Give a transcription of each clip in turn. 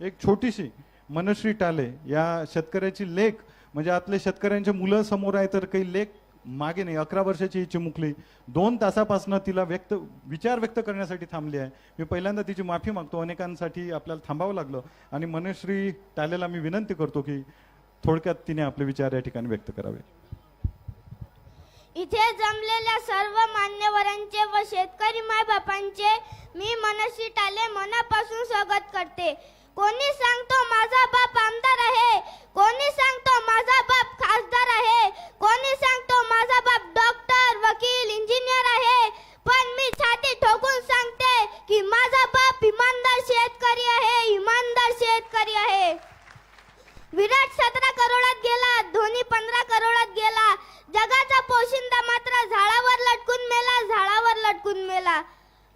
एक छोटीशी मनश्री टाले या शेतकऱ्याची लेख म्हणजे आतले शेतकऱ्यांचे मुलं समोर आहे तर काही लेख मागे नाही अकरा वर्षाची ही चिमुकली. दोन तासापासून तिला व्यक्त विचार व्यक्त करण्यासाठी थांबली आहे. मी पहिल्यांदा तिची माफी मागतो अनेकांसाठी आपल्याला थांबावं लागलं. आणि मनश्री टालेला मी विनंती करतो की थोडक्यात तिने आपले विचार या ठिकाणी व्यक्त करावे. इथे जमलेल्या सर्व मान्यवरांचे व शेतकरी मायबापांचे मी मनश्री टाले मनापासून स्वागत करते. कोणी सांगतो माझा बाप आमदार आहे? कोणी सांगतो माझा बाप खासदार आहे? कोणी सांगतो माझा बाप डॉक्टर वकील इंजिनियर आहे? पण मी छाती ठोकून सांगते की माझा बाप इमानदार शेतकरी आहे इमानदार शेतकरी आहे. विराट सतरा करोडात गेला धोनी पंधरा करोडात गेला. जगाचा पोशिंदा मात्र झाडावर लटकून मेला झाडावर लटकून मेला.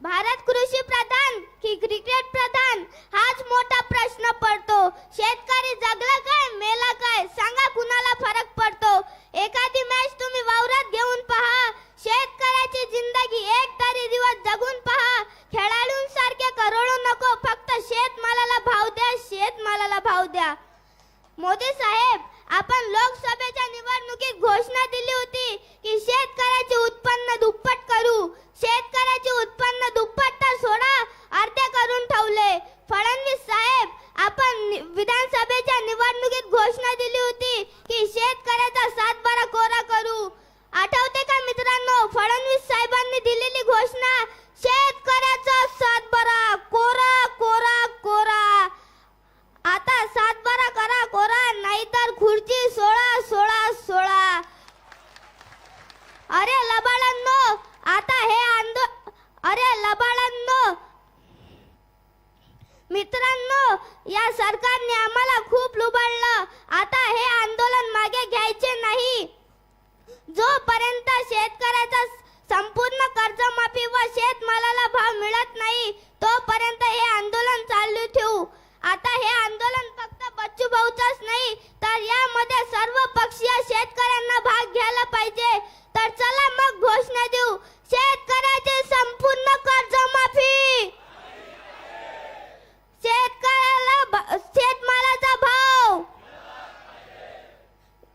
भारत कृषी प्रधान की क्रिकेट प्रधान? हाच मोठा प्रश्न पडतो. शेतकरी जगला काय मेला काय? सांगा कुणाला फरक पडतो? एखादी मॅच तुम्ही वावरात घेऊन पहा. शेतकऱ्याची जिंदगी एक तरी दिवस जगून पहा. खेळाडूंसारखे करोडो नको फक्त शेतमालाला भाव द्या शेतमालाला भाव द्या. मोदी साहेब आपण लोकसभेच्या निवडणुकीत घोषणा दिली होती की शेतकऱ्याचे उत्पन्न दुप्पट करू शेतकऱ्याचे उत्पन्न दुप्पट तर सोडा अर्धे करून ठेवले फडणवीस साहेब आपण नि- विधानसभेच्या निवडणुकीत घोषणा दिली होती की शेतकऱ्याचा सातबारा कोरा करू आठवते का मित्रांनो फडणवीस साहेबांनी दिलेली घोषणा शेतकऱ्याचा सातबारा कोरा कोरा कोरा आता सातबारा करा कोरा नाहीतर खुर्ची सोळा सोळा सोळा. अरे लबाळांनो आता हे आंदो अरे लबाळांनो मित्रांनो या सरकारने आम्हाला खूप लुबाडलं. आता हे आंदोलन मागे घ्यायचे नाही. जोपर्यंत शेतकऱ्याचा संपूर्ण कर्जमाफी व शेतमालाला भाव मिळत नाही तोपर्यंत हे आंदोलन चालू ठेवू आता हे आंदोलन फक्त बच्चू भाऊचाच नाही तर यामध्ये सर्व पक्षीय शेतकऱ्यांना भाग घ्यायला पाहिजे तर चला मग घोषणा देऊ शेतकऱ्याची संपूर्ण कर्जमाफी शेतकऱ्याला ब- शेतमालाचा भाव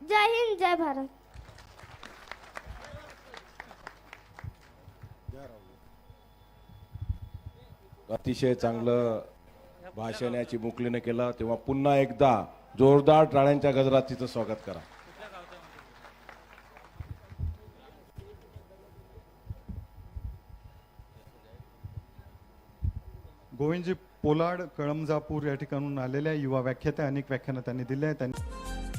जय हिंद जय भारत अतिशय चांगलं भाषण याची चिमुकलीने केलं. तेव्हा पुन्हा एकदा जोरदार टाळ्यांच्या गजरात तिचं स्वागत करा. गोविंदजी पोलाड कळमजापूर या ठिकाणून आलेल्या युवा व्याख्यात्या अनेक व्याख्यानं त्यांनी दिल्या आहेत त्यांनी